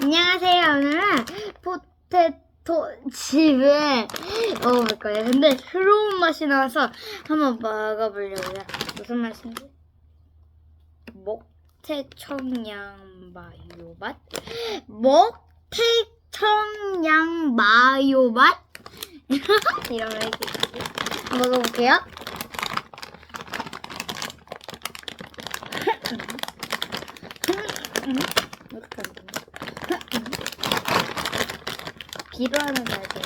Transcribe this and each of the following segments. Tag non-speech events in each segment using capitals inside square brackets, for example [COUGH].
안녕하세요. 오늘은 포테토 칩을 먹어볼 거예요. 근데 새로운 맛이 나와서 한번 먹어보려고요. 무슨 맛인지? 목태 청양 마요 맛? 목태 청양 마요 맛? [LAUGHS] 이런 거 이렇게 한번 먹어볼게요. [LAUGHS] 이렇게 하는 건가? 비로 하는 거야, 돼.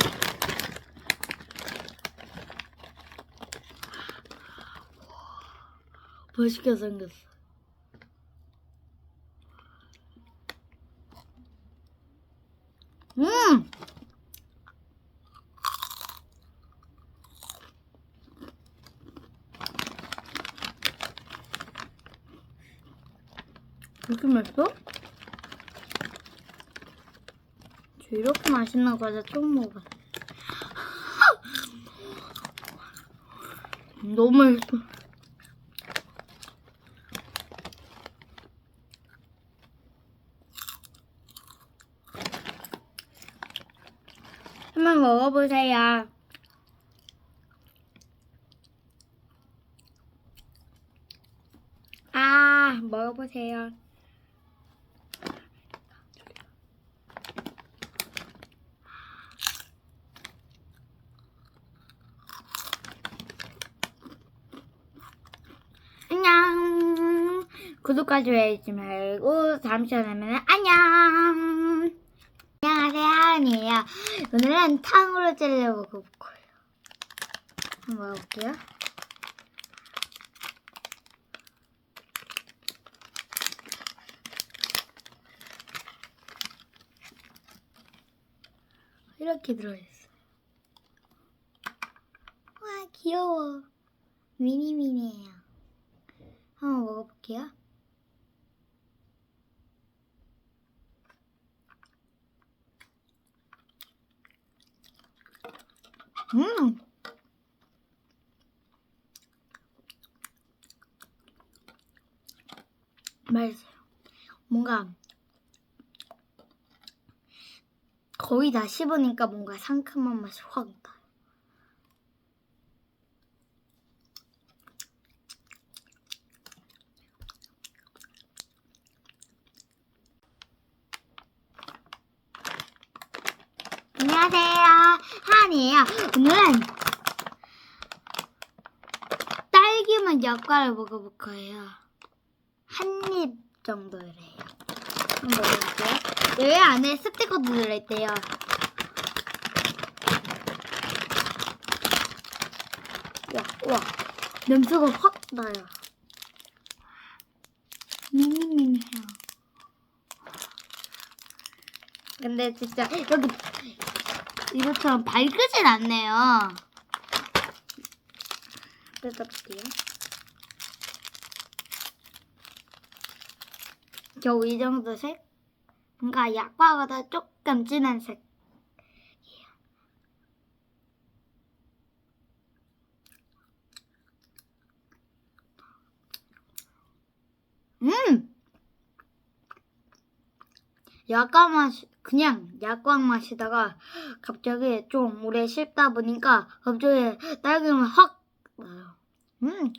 멋있게 생겼어. 음! 이렇게 맛있어? 저 이렇게 맛있는 과자 처음 먹어봤어. 너무 맛있어. 한번 먹어보세요. 아, 먹어보세요. 안녕. 구독과 좋아요 잊지 말고 다음 시간에 만나면 안녕. 안녕하세요, 하은이에요. 오늘은 탕후루 젤리 먹어볼 거예요. 한번 먹어볼게요. 이렇게 들어있어요. 와, 귀여워. 미니미니예요. 한번 먹어볼게요. 음! 맛있어요. 뭔가 거의 다 씹으니까 뭔가 상큼한 맛이 확 안녕하세요. 한이에요. 오늘은 딸기맛 약과를 먹어볼 거예요. 한 입 정도래요. 한번 먹어볼게요. 여기 안에 스티커도 들어있대요. 와, 와. 냄새가 확 나요. 미니미니해요. 근데 진짜 여기 이것처럼 밝으진 않네요. 뜯어볼게요. 겨우 이 정도 색? 뭔가 약과보다 조금 진한 색. 음! 약과 맛, 그냥 약과 맛이다가 갑자기 좀 오래 씹다 보니까 갑자기 딸기맛 확 나요. 음!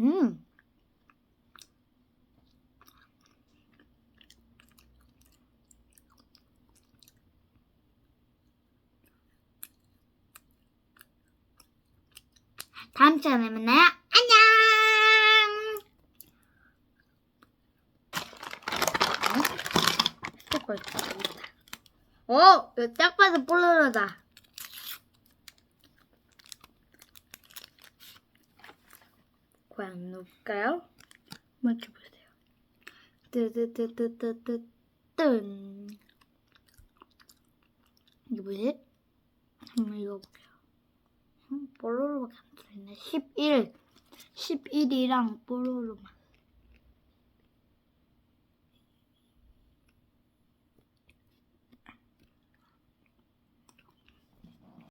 음! 다음 시간에 만나요. 안녕! 있습니다. 어, 이거 딱 봐도 뽀로로다. 과연 누굴까요? 맞춰보세요. 뜨뜨뜨뜨뜨뜨 뜬. 이게 뭐지? 한번 읽어볼게요. 음, 뽀로로밖에 안 들어있네. 11. 11이랑 뽀로로만.